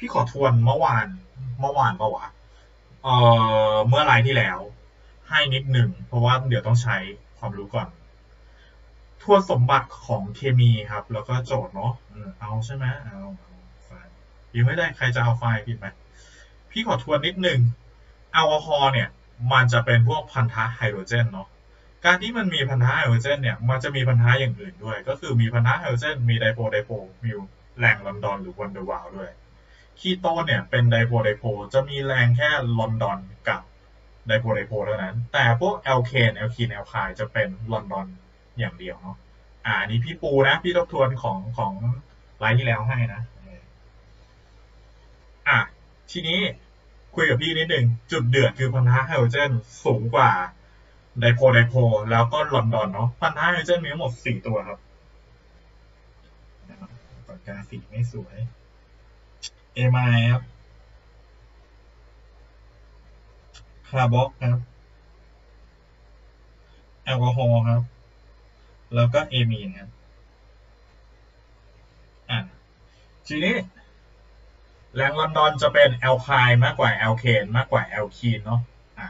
พี่ขอทวนเมื่อวาน เมื่อวานปะวะเอ่อเมื่อไลน์ที่แล้ว ให้นิดหนึ่ง เพราะว่าเดี๋ยวต้องใช้ความรู้ก่อน ทวนสมบัติของเคมีครับ แล้วก็โจทย์เนาะเอาใช่ไหมเอาเอาไฟล์ยังไม่ได้ใครจะเอาไฟล์ผิดไหมพี่ขอทวนนิดหนึ่งแอลกอฮอล์เนี่ย มันจะเป็นพวกพันธะไฮโดรเจนเนาะการที่มันมีพันธะไฮโดรเจนเนี่ย มันจะมีพันธะอย่างอื่นด้วย ก็คือมีพันธะไฮโดรเจน มีไดโพไดโพมีแรงลอนดอนหรือวันเดอร์วาลด้วย คีโตนเนี่ยเป็นไดโพไดโพจะมีแรงแค่ลอนดอนกับไดโพไดโพเท่านั้น แต่พวกแอลเคนแอลคีนแอลไคจะเป็นลอนดอนอย่างเดียวเนาะอ่านนี้พี่ปูนะ พี่ทบทวนของของไลน์ที่แล้วให้นะอะทีนี้คุยกับพี่นิดหนึ่งจุดเดือดคือพันธะไฮโดรเจนสูงกว่าไดโพไดโพแล้วก็ลอนดอนเนาะพันธะไฮโดรเจนมีทั้งหมดสี่ตัวครับปากกาสีไม่สวย เอมายครับคาร์บอกครับแอลกอฮอล์ครับ แล้วก็เอมีนครับอะทีนี้แรงลอนดอนจะเป็นแอลไคน์มากกว่าแอลเคนมากกว่าแอลคีนเนาะอะ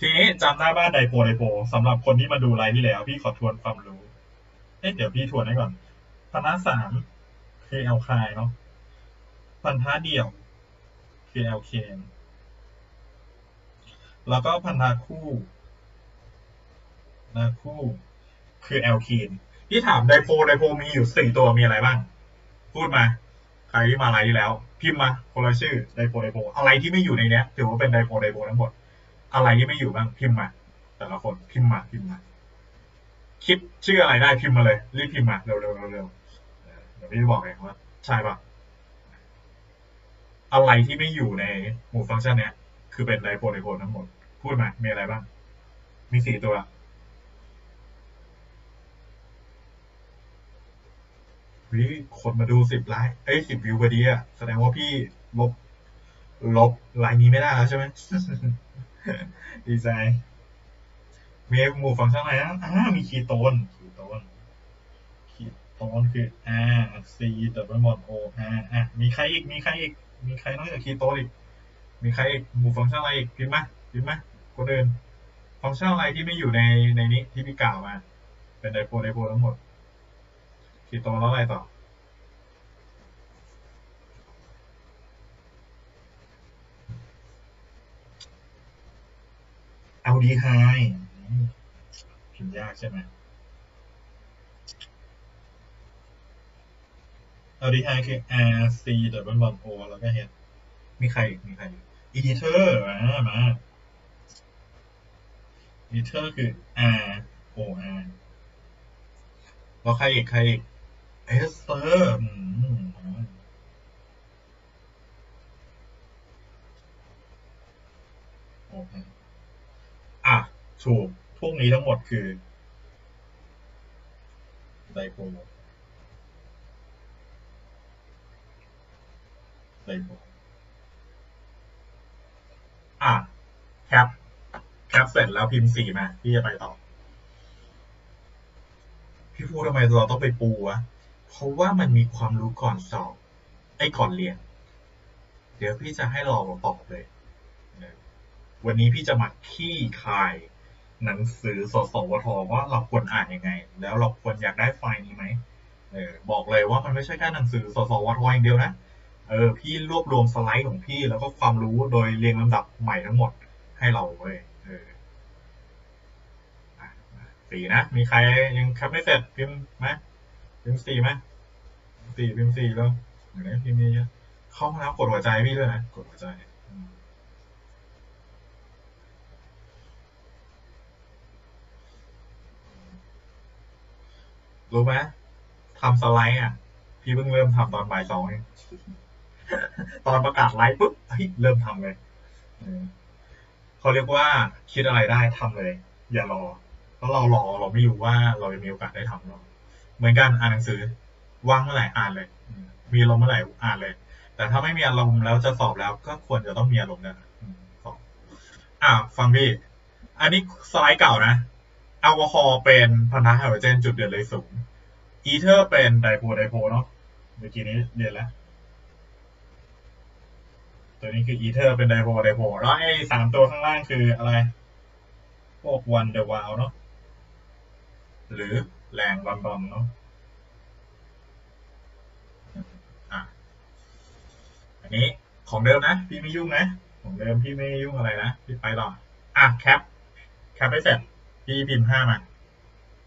ทีนี้จำได้บ้านไดโพไดโพสำหรับคนที่มาดูไลฟ์ที่แล้ว พี่ขอทวนความรู้เอ๊ะเดี๋ยวพี่ทวนให้ก่อนพนธะสามคือแอลไคน์เนาะ พันธะเดี่ยว คือแอลเคนแล้วก็พันธะคู่นะคู่ คือแอลคีนที่ถามไดโพไดโพมีอยู่สี่ตัวมีอะไรบ้าง พูดมา ใครที่มาไลฟ์ที่แล้ว พิมพ์มาคนละชื่อไดโพไดโพอะไรที่ไม่อยู่ในเนี้ยถือว่าเป็นไดโพไดโพทั้งหมด อะไรที่ไม่อยู่บ้างพิมพ์มา แต่ละคนพิมพ์มาพิมพ์มาคิดชื่ออะไรได้พิมพ์มาเลยรีบพิมพ์มาเร็วเร็วเร็วเร็วเออเดี๋ยวพี่จะบอกเองว่าใช่ปะ อะไรที่ไม่อยู่ในหมู่ฟังก์ชันเนี้ยคือเป็นไดโพไดโพลทั้งหมด พูดมา มีอะไรบ้าง มีสี่ตัว วิคนมาดูสิบไลค์เอ้ยสิบวิวพอดีอะแสดงว่าพี่ลบ ลบไลน์นี้ไม่ได้แล้วใช่ไหมดีใจมีหมู่ฟังก์ชันอะไรนะอ่ามีคีโตนคีโตนคีโตนคือ R C แต่เป็นหมด O R อะมีใครอีก มีใครอีก มีใครนอกจากคีโตอีก มีใครอีกหมู่ฟังก์ชันอะไรอีกพิมพ์มาพิมพ์มาคนอื่นฟังก์ชันอะไรที่ไม่อยู่ในในนี้ที่พี่กล่าวมา เป็นไดโพไดโพทั้งหมดคีโตแล้วอะไรต่อเอาดีไฮพิมพ์ยากใช่ไหม เอาดีไฮคือ R C ดับเบิลบอล O แล้วก็ H มีใครอีกมีใครอีกอีเทอร์มามาอีเทอร์คือ R O R แล้วใครอีกใครอีกเอสเตอร์อืมโอเคอะถูกพวกนี้ทั้งหมดคือไดโพ ไดโพอะแคปแคปเสร็จแล้วพิมพ์สี่มาพี่จะไปต่อ พี่พูดทำไมเราต้องไปปูวะเพราะว่ามันมีความรู้ก่อนสอบไอ้ก่อนเรียน เดี๋ยวพี่จะให้รอตอบเลย วันนี้พี่จะมาขี้คายหนังสือสสวทว่าเราควรอ่านยังไง แล้วเราควรอยากได้ไฟล์นี้ไหมเออบอกเลยว่ามันไม่ใช่แค่หนังสือสสวทอย่างเดียวนะ เออพี่รวบรวมสไลด์ของพี่แล้วก็ความรู้โดยเรียงลำดับใหม่ทั้งหมดให้เราเว้ยเออสี่นะ มีใครยังแคปไม่เสร็จพิมพ์ไหมพิมพ์สี่ไหมสี่พิมพ์สี่แล้วอย่างนี้พิมพ์เยอะเข้ามาแล้วกดหัวใจพี่ด้วยนะกดหัวใจรู้ไหมทำสไลด์อะ พี่เพิ่งเริ่มทำตอนบ่ายสองเอง ตอนประกาศไลฟ์ปุ๊บเฮ้ยเริ่มทำเลยเขาเรียกว่าคิดอะไรได้ทำเลย อย่ารอเพราะเรารอเราไม่รู้ว่าเราจะมีโอกาสได้ทำหรอเหมือนกันอ่านหนังสือว่างเมื่อไหร่อ่านเลย มีอารมณ์เมื่อไหร่อ่านเลย แต่ถ้าไม่มีอารมณ์แล้วจะสอบแล้วก็ควรจะต้องมีอารมณ์นะสอบอ่าฟังพี่ อันนี้สไลด์เก่านะแอลกอฮอล์เป็นพันธะไฮโดรเจนจุดเดือดเลยสูง อีเทอร์เป็นไดโพไดโพเนาะเมื่อกี้นี้เรียนแล้ว ตัวนี้คืออีเทอร์เป็นไดโพไดโพแล้วไอ้สามตัวข้างล่างคืออะไร พวกวันเดอร์วาวเนาะหรือแรงลอนดอนเนาะอะอันนี้ของเดิมนะ พี่ไม่ยุ่งนะ ของเดิมพี่ไม่ยุ่งอะไรนะ พี่ไปต่ออะแคปแคปไปเสร็จ พี่พิมพ์ห้ามา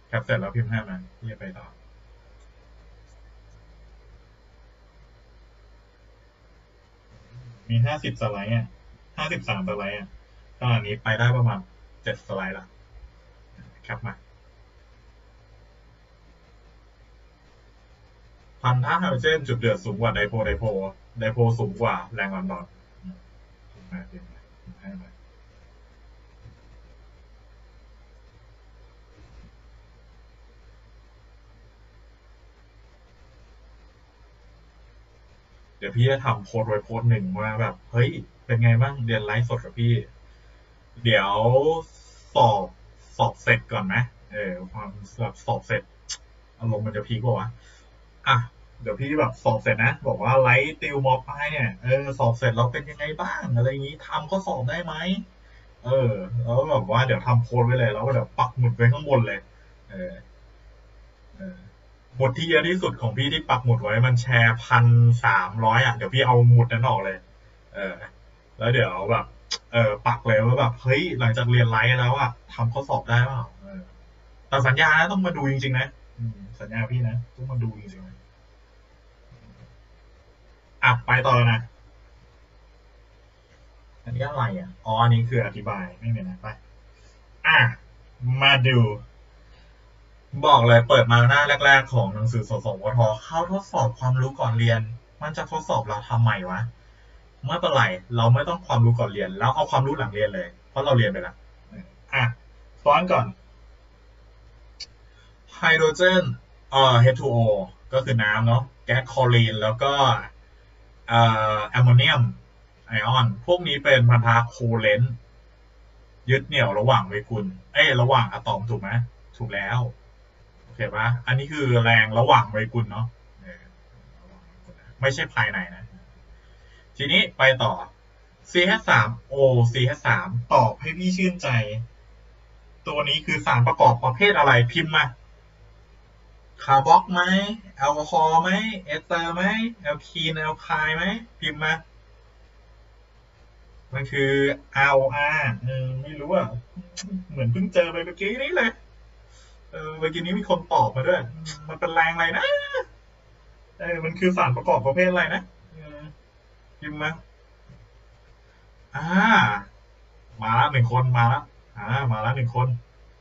แคปเสร็จแล้วพิมพ์ห้ามาพี่ไปต่อ มีห้าสิบสไลด์อะห้าสิบสามสไลด์อะตอนนี้ไปได้ประมาณเจ็ดสไลด์ละครับมาพันธะไฮโดรเจนจุดเดือดสูงกว่าไดโพไดโพไดโพสูงกว่าแรงลอนดอนมพ์มาพิมมาให้มา เดี๋ยวพี่จะทำโพสไว้โพสหนึ่งว่าแบบ เฮ้ย เป็นไงบ้างเรียนไลฟ์สดกับพี่ เดี๋ยวสอบสอบเสร็จก่อนไหมเออความแบบสอบเสร็จอารมณ์มันจะพีกว่าอะเดี๋ยวพี่แบบสอบเสร็จนะ บอกว่าไลท์ติวมอปลายเนี่ยเออสอบเสร็จเราเป็นยังไงบ้างอะไรอย่างนี้ทำก็สอบได้ไหมเออ แล้วแบบว่าเดี๋ยวทำโพสไว้เลยแล้วก็เดี๋ยวปักหมุดไว้ข้างบนเลย เออเออ หมุดที่เยอะที่สุดของพี่ที่ปักหมุดไว้มันแชร์พันสามร้อยอะเดี๋ยวพี่เอาหมุดนั้นออกเลย เออ แล้วเดี๋ยวแบบเออปักเลยว่าแบบเฮ้ยหลังจากเรียนไลท์แล้วอะทำข้อสอบได้เปล่าออแต่สัญญานะต้องมาดูจริงๆนะสัญญาพี่นะต้องมาดูจริงๆนะอะไปต่อแล้วนะอันนี้อะไรอะอ๋ออันนี้คืออธิบายไม่เป็นไรไป อะมาดู บอกเลยเปิดมาหน้าแรก ๆ ของหนังสือสสวท เข้าทดสอบความรู้ก่อนเรียน มันจะทดสอบเราทำไมวะเมื่อเป็นไรเราไม่ต้องความรู้ก่อนเรียน แล้วเอาความรู้หลังเรียนเลย เพราะเราเรียนไปแล้วอะซ้อนก่อนไฮโดรเจนเอ่อ H2O ก็คือน้ำเนาะแก๊สคลอรีนแล้วก็เอ่อแอมโมเนียมไอออน พวกนี้เป็นพันธะโคเลนต์ยึดเหนี่ยวระหว่างโมเลกุลเอ้ยระหว่างอะตอมถูกไหมถูกแล้ว โอเคปะอันนี้คือแรงระหว่างโมเลกุลเนาะไม่ใช่ภายในนะ ทีนี้ไปต่อ CH3O CH3 ตอบให้พี่ชื่นใจ ตัวนี้คือสารประกอบประเภทอะไรพิมพ์มาคาร์บอกไหมแอลกอฮอล์ไหมเอสเตอร์ไหมแอลคีนแอลไคล์ไหมพิมพ์มามันคือ ROR เออไม่รู้อะ เหมือนเพิ่งเจอไปเมื่อกี้นี้เลย เออเมื่อกี้นี้มีคนตอบมาด้วย มันเป็นแรงอะไรนะ เออ มันคือสารประกอบประเภทอะไรนะพิมพ์มาอ่า มาแล้วหนึ่งคนมาแล้วอ่า มาแล้วหนึ่งคน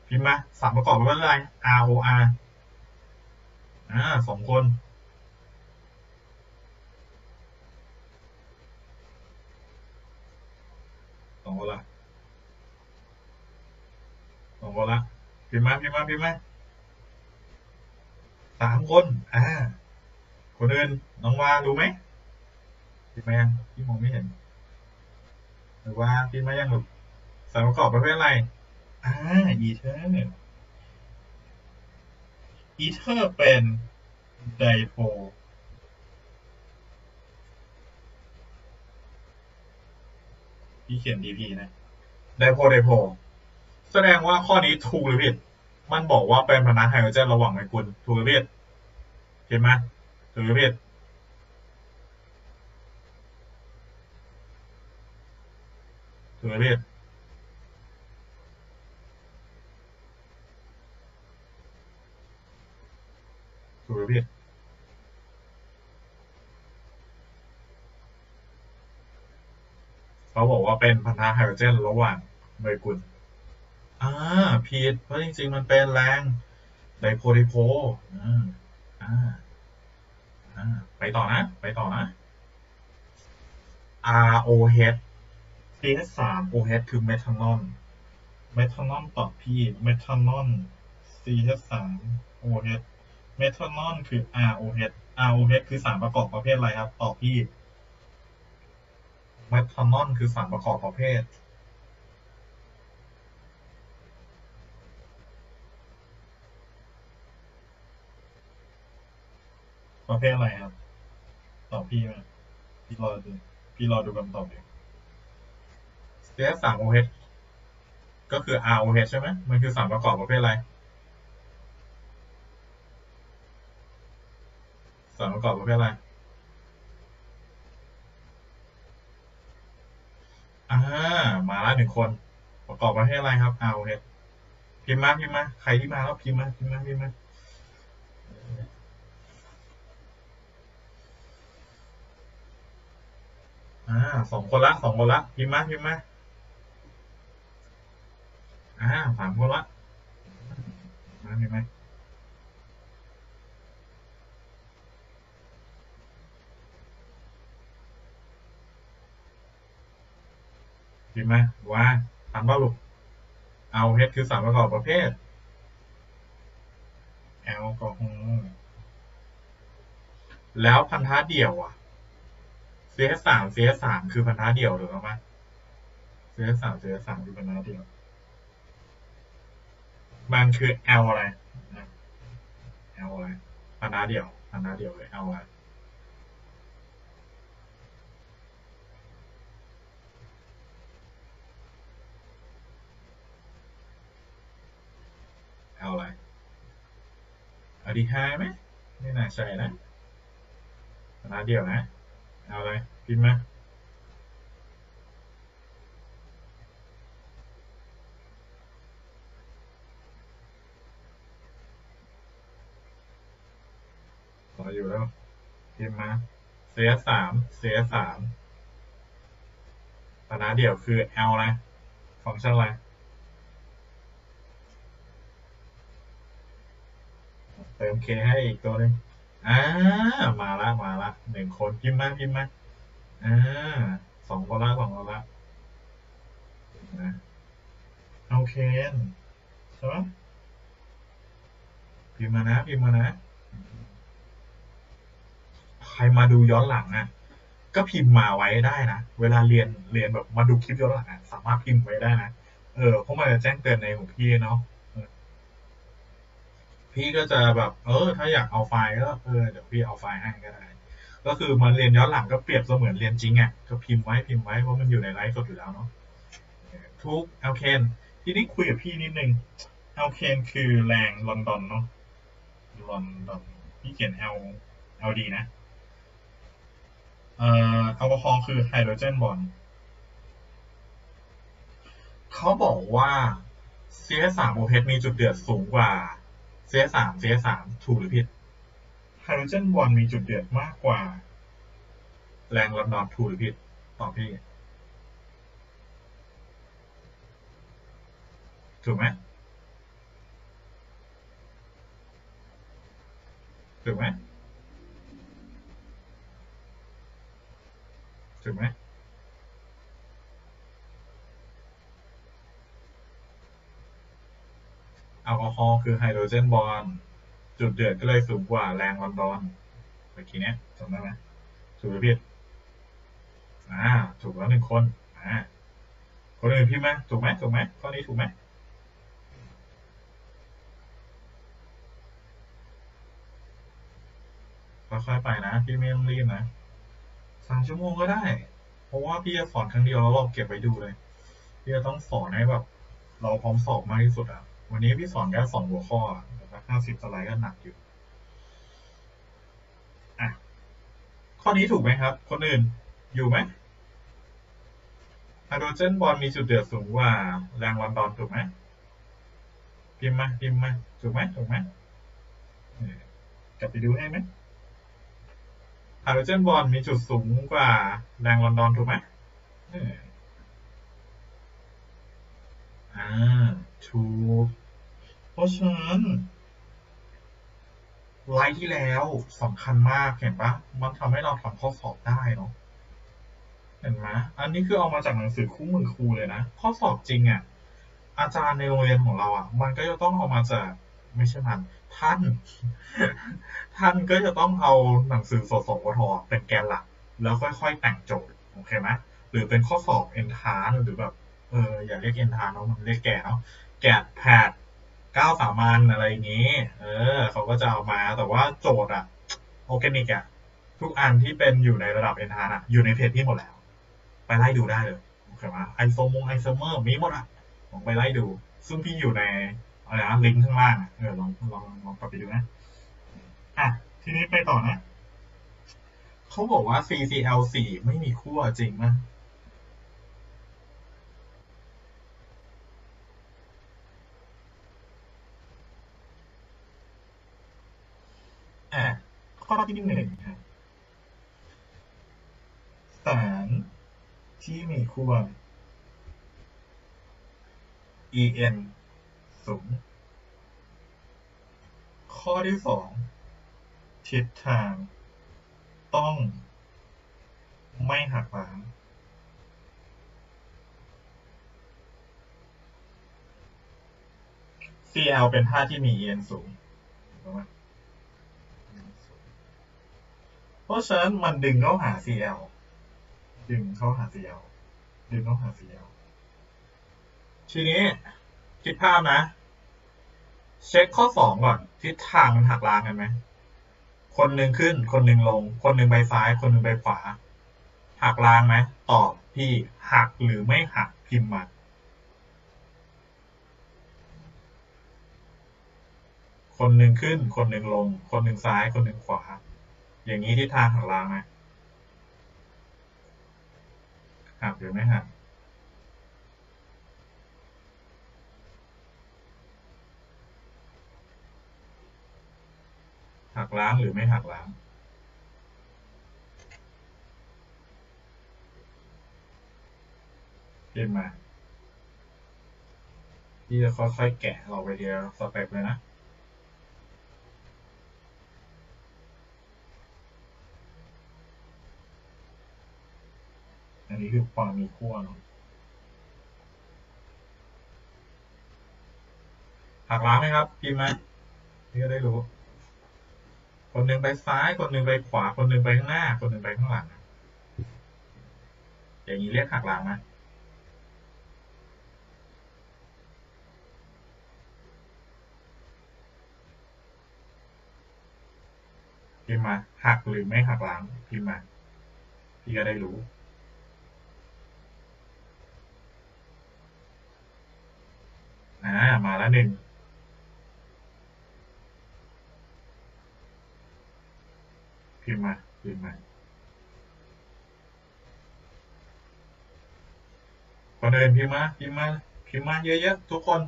พิมพ์มาสารประกอบประเภทอะไร ROR อ่าสองคนสองคนละสองคนละ พิมพ์มาพิมพ์มาพิมพ์มาสามคน อ่า คนอื่น น้องว่ารู้ไหมพิมพ์มายังพี่มองไม่เห็นหรือว่าพิมพ์มายังหรือสารประกอบประเภทอะไร อ่า อีเทอร์อีเทอร์เป็นไดโพพี่เขียน dp นะไดโพไดโพแสดงว่าข้อนี้ถูกหรือผิด มันบอกว่าเป็นพนักไฮโดรเจนระหว่างโมเลกุลถูกหรือผิดเห็นไหมถูกหรือผิดถูกหรือผิดถูกหรือผิดเขาบอกว่าเป็นพันธะไฮโดรเจนระหว่างโมเลกุล อ่าผิดเพราะจริงๆมันเป็นแรงไดโพไดโพอ่าอ่าอ่าไปต่อนะ ไปต่อนะ ROH CH3 OH คือเมทานอลเมทานอลตอบพี่เมทานอล CH3 OH เมทานอลคือ ROH ROH คือสารประกอบประเภทอะไรครับ ตอบพี่เมทานอลคือสารประกอบประเภท ประเภทอะไรครับ ตอบพี่มาพี่รอดูพี่รอดูคำตอบอยู่ CS 3 OH ก็คือ ROH ใช่ไหมมันคือสารประกอบประเภทอะไร สารประกอบประเภทอะไรอ่ามาแล้วหนึ่งคน ประกอบประเภทอะไรครับ ROH พิมพ์มาพิมพ์มาใครที่มาแล้วพิมพ์มาพิมพ์มาพิมพ์มา อ่าสองคนละสองคนละพิมพ์มาพิมพ์มาอ่าสามคนละมาพิมพ์มพิมพ์มาว่าทันบ้าลูกเอาเฮดคือสารประกอบประเภทแอลกอฮอล์แล้วพันธะเดี่ยวอะ CS สาม CS สามคือพันธะเดี่ยวหรือเปล่า CS สาม CS สามคือพันธะเดี่ยว มันคือ L อะไร L อะไรพันธะเดี่ยวพันธะเดี่ยวเลย L อะไร L อะไรอดีไฮไหมไม่น่าใช่นะพันธะเดี่ยวนะ เอาอะไรพิมพ์มารออยู่แล้วพิมพ์มา CS สาม CS สามปัญหาเดี่ยวคือ L อะไรฟังก์ชันอะไรเติม K ให้อีกตัวหนึ่ง อ่ามาละมาละหนึ่งคนพิมพ์มาพิมพ์มาอ่าสองคนละสองคนละนะโอเคใช่ไหมพิมพ์มานะพิมพ์มานะใครมาดูย้อนหลังอะก็พิมพ์มาไว้ได้นะ เวลาเรียนเรียนแบบมาดูคลิปย้อนหลังอะสามารถพิมพ์ไว้ได้นะ เออเพราะมันจะแจ้งเตือนในของพี่เนาะ พี่ก็จะแบบ เออ ถ้าอยากเอาไฟล์ก็เออเดี๋ยวพี่เอาไฟล์ให้ก็ได้ ก็คือมันเรียนย้อนหลังก็เปรียบเสมือนเรียนจริงอะก็พิมพ์ไว้พิมพ์ไว้เพราะมันอยู่ในไลฟ์สดอยู่แล้วเนาะทุกเอลเคนทีนี้คุยกับพี่นิดนึงเอลเคนคือแรงลอนดอนเนาะลอนดอนพี่เขียน L L D นะเอ่อแอลกอฮอล์คือไฮโดรเจนบอนเขาบอกว่า CS3OH มีจุดเดือดสูงกว่า CS3 CS3 ถูกหรือผิดไฮโดรเจนบอนด์มีจุดเดือดมากกว่า แรงลอนดอนถูกหรือผิดตอบพี่ถูกไหมถูกไหมถูกไหม แอลกอฮอล์คือไฮโดรเจนบอนจุดเดือดก็เลยสูงกว่าแรงลอนดอนเมื่อกี้เนี้ยจำได้ไหมถูกหรือผิดอ่าถูกแล้วหนึ่งคนอ่าคนอื่นพิมพ์ไหมถูกไหมถูกไหมข้อนี้ถูกไหมค่อยๆไปนะ พี่ไม่ต้องรีบนะสามชั่วโมงก็ได้ เพราะว่าพี่จะสอนครั้งเดียวแล้วเราเก็บไว้ดูเลย พี่จะต้องสอนให้แบบ เราพร้อมสอบมากที่สุดอะ วันนี้พี่สอนแค่สองหัวข้อแต่ถ้าห้าสิบสไลด์ก็หนักอยู่อะข้อนี้ถูกไหมครับ คนอื่นอยู่ไหมไฮโดรเจนบอลมีจุดเดือดสูงกว่าแรงลอนดอนถูกไหมพิมพ์มาพิมพ์มาถูกไหมถูกไหมกลับไปดูให้ไหมไฮโดรเจนบอลมีจุดสูงกว่าแรงลอนดอนถูกไหม อ่าถูกเพราะฉะนั้นไลฟ์ที่แล้วสำคัญมากเห็นปะมันทำให้เราทำข้อสอบได้เนาะเห็นไหมอันนี้คือเอามาจากหนังสือคู่มือครูเลยนะ ข้อสอบจริงอะ อาจารย์ในโรงเรียนของเราอะ มันก็จะต้องเอามาจากไม่ใช่มันท่าน ท่านก็จะต้องเอาหนังสือสสวทเป็นแกนหลัก แล้วค่อยๆแต่งโจทย์โอเคไหมหรือเป็นข้อสอบเอนทานหรือแบบ เอออย่าเรียกเอนทานเนาะมันเรียกแกะเนาะแกะแพดเก้าสามัญอะไรอย่างงี้ เออ เขาก็จะเอามาแต่ว่าโจทย์อะออร์แกนิกอะทุกอันที่เป็นอยู่ในระดับเอนทานอะอยู่ในเพจพี่หมดแล้ว ไปไล่ดูได้เลยโอเคไหมไอโซมงไอโซเมอร์มีหมดอะลองไปไล่ดู ซึ่งพี่อยู่ในอะไรนะลิงก์ข้างล่างเออลองลองลองกลับไปดูนะอะทีนี้ไปต่อนะ เขาบอกว่า CCL4 ไม่มีขั้วจริงไหมอะ ข้อที่หนึ่งครับสารที่มีขั้ว En สูง ข้อที่สองทิศทาง ต้อง ไม่หักล้าง Cl เป็นธาตุที่มี En สูงถูกไหม เพราะฉะนั้นมันดึงเข้าหา Cl ดึงเข้าหา Cl ดึงเข้าหา Cl ทีนี้คิดภาพนะ เช็คข้อสองก่อนทิศทางมันหักล้างกันไหมคนหนึ่งขึ้น คนหนึ่งลง คนหนึ่งไปซ้าย คนหนึ่งไปขวา หักล้างไหมตอบพี่หักหรือไม่หักพิมพ์มาคนหนึ่งขึ้น คนหนึ่งลง คนหนึ่งซ้าย คนหนึ่งขวา อย่างนี้ทิศทางหักล้างไหมหักหรือไม่หักหักล้างหรือไม่หักล้างพิมพ์มาพี่จะค่อยๆแกะเราไปเดียวสเต็ปเลยนะ นี้คือความมีขั้วเนาะหักล้างไหมครับพิมพ์ไหมพี่ก็ได้รู้ คนหนึ่งไปซ้าย คนหนึ่งไปขวา คนหนึ่งไปข้างหน้า คนหนึ่งไปข้างหลังอย่างนี้เรียกหักล้างไหมพิมพ์มาหักหรือไม่หักล้างพิมพ์มาพี่ก็ได้รู้ อ่ามาแล้วหนึ่งพิมพ์มาพิมพ์มาคนอื่นพิมพ์มาพิมพ์มาพิมพ์มาเยอะๆทุกคน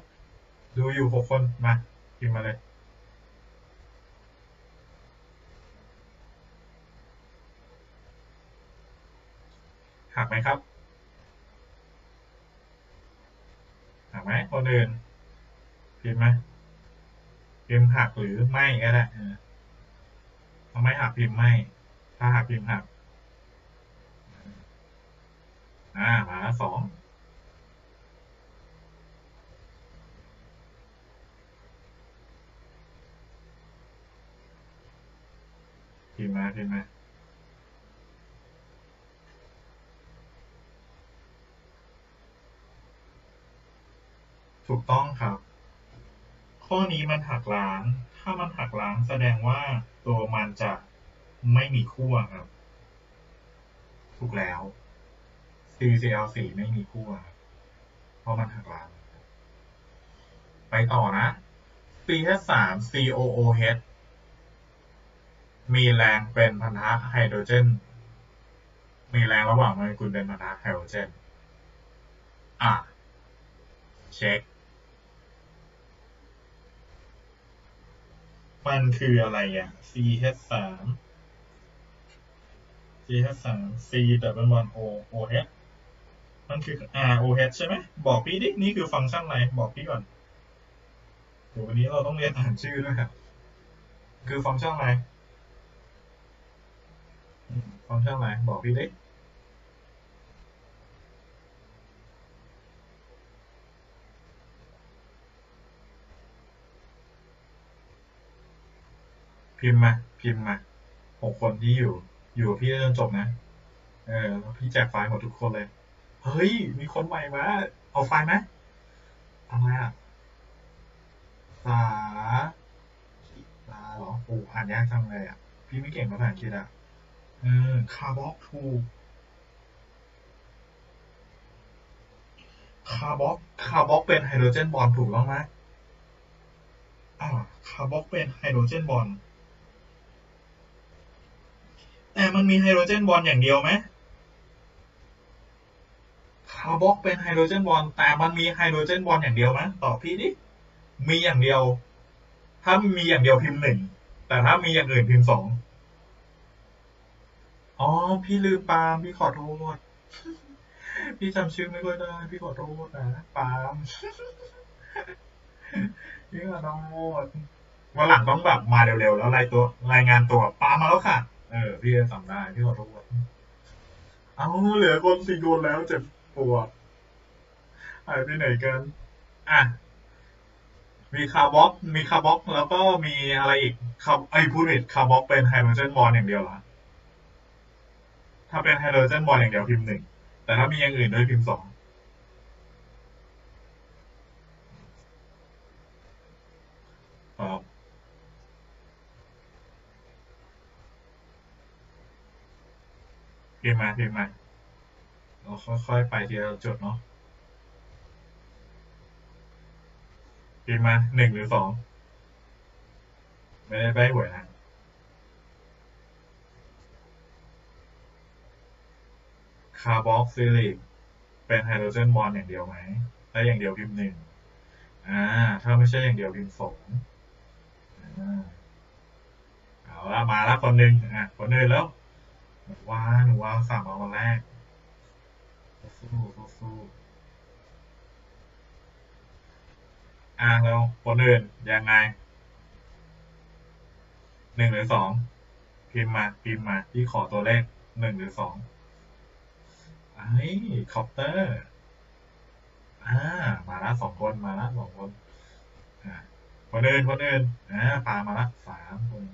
ดูอยู่หกคนมาพิมพ์มาเลยหักไหมครับหักไหมคนอื่น พิมพ์ไหมพิมพ์หักหรือไม่ก็ได้ถ้าไม่หักพิมพ์ไม่ ถ้าหักพิมพ์หัก อ่า มาแล้วสองพิมพ์มาพิมพ์มาถูกต้องครับ ข้อนี้มันหักล้าง ถ้ามันหักล้างแสดงว่าตัวมันจะไม่มีขั้วครับ ถูกแล้ว CCl4 ไม่มีขั้วเพราะมันหักล้าง ไปต่อนะ CH3 COOH มีแรงเป็นพันธะไฮโดรเจน มีแรงระหว่างโมเลกุลเป็นพันธะไฮโดรเจน อะ เช็ค มันคืออะไรอะ CH3 CH3 C double bond O OH มันคือ ROH ใช่ไหม บอกพี่ดิ นี่คือฟังก์ชันอะไร บอกพี่ก่อนเดี๋ยววันนี้เราต้องเรียนอ่านชื่อด้วยครับคือฟังก์ชันอะไร ฟังก์ชันอะไร บอกพี่ดิ พิมพ์มา พิมพ์มาหกคนที่อยู่ อยู่กับพี่จนจบนะ เออพี่แจกไฟล์หมดทุกคนเลย เฮ้ย มีคนใหม่มา เอาไฟล์ไหมอะไรอะสาสาหรอโอ้อ่านยากจังเลยอะ พี่ไม่เก่งภาษาอังกฤษอะเออคาร์บอกถูคาร์บอกคาร์บอกเป็นไฮโดรเจนบอลถูกต้องไหมอ่าคาร์บอกเป็นไฮโดรเจนบอล แต่มันมีไฮโดรเจนบอลอย่างเดียวไหมคาร์บอกเป็นไฮโดรเจนบอลแต่มันมีไฮโดรเจนบอลอย่างเดียวไหมตอบพี่ดิมีอย่างเดียว ถ้ามีอย่างเดียวพิมพ์หนึ่งแต่ถ้ามีอย่างอื่นพิมพ์สองอ๋อ พี่ลืมปาล์มพี่ขอโทษ พี่จำชื่อไม่ค่อยได้ พี่ขอโทษนะปาล์มพี่ขอโทษวันหลังต้องแบบมาเร็วๆแล้วรายตัวรายงานตัวปาล์มมาแล้วค่ะ เออพี่จะจำได้พี่ขอโทษเอาเหลือคนสี่คนแล้วเจ็บปวดหายไปไหนกัน อะ มีคาร์บอกมีคาร์บอกแล้วก็มีอะไรอีกคาไอพูดผิดคาร์บอกเป็นไฮโดรเจนบอลอย่างเดียวเหรอถ้าเป็นไฮโดรเจนบอลอย่างเดียวพิมพ์หนึ่งแต่ถ้ามีอย่างอื่นด้วยพิมพ์สอง พิมพ์มาพิมพ์มาเราค่อยๆไปทีละจุดเนาะพิมพ์มาหนึ่งหรือสองไม่ได้ไปหวยนะคาร์บอกซิลิกเป็นไฮโดรเจนบอลอย่างเดียวไหมถ้าอย่างเดียวพิมพ์หนึ่งอ่า ถ้าไม่ใช่อย่างเดียวพิมพ์สองอ่าเอาละมาแล้วคนหนึ่งอะคนอื่นแล้ว ว้าหนูว่าสามเอาวันแรก สู้สู้สู้อะแล้วคนอื่นยังไงหนึ่งหรือสองพิมพ์มาพิมพ์มาที่ขอตัวเลขหนึ่งหรือสองไอ้คอปเตอร์อ่ามาละสองคนมาละสองคนอ่าคนอื่นคนอื่นอ่าปามาละสามคน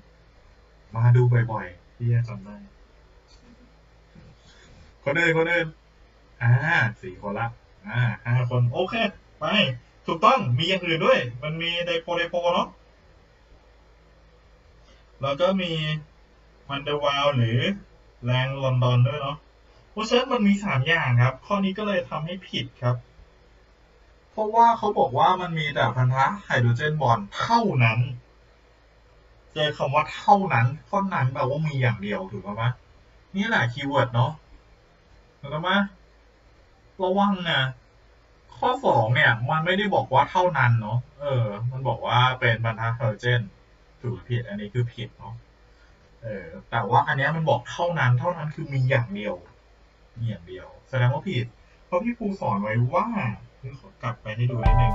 มาดูบ่อยๆที่จะจำได้ คนอื่นคนอื่นอ่าสี่คนละอ่าห้าคนโอเคไปถูกต้องมีอย่างอื่นด้วย มันมีไดโปไดโปเนาะแล้วก็มีมันเดวาลหรือแรงลอนดอนด้วยเนาะเพราะฉะนั้นมันมีสามอย่างครับ ข้อนี้ก็เลยทำให้ผิดครับ เพราะว่าเขาบอกว่ามันมีแต่พันธะไฮโดรเจนบอลเท่านั้น เจอคำว่าเท่านั้นเท่านั้นแปลว่ามีอย่างเดียวถูกไหมนี่แหละคีย์เวิร์ดเนาะ แล้วงไหระวังนะข้อสองเนี่ย มันไม่ได้บอกว่าเท่านั้นเนาะเออ มันบอกว่าเป็นบรรทัดไอโดรเจนถูกผิด อันนี้คือผิดเนาะเออ แต่ว่าอันนี้มันบอกเท่านั้น เท่านั้นคือมีอย่างเดียวมีอย่างเดียว แสดงว่าผิด เพราะพี่ครูสอนไว้ว่าขอกลับไปให้ดูนิดนึง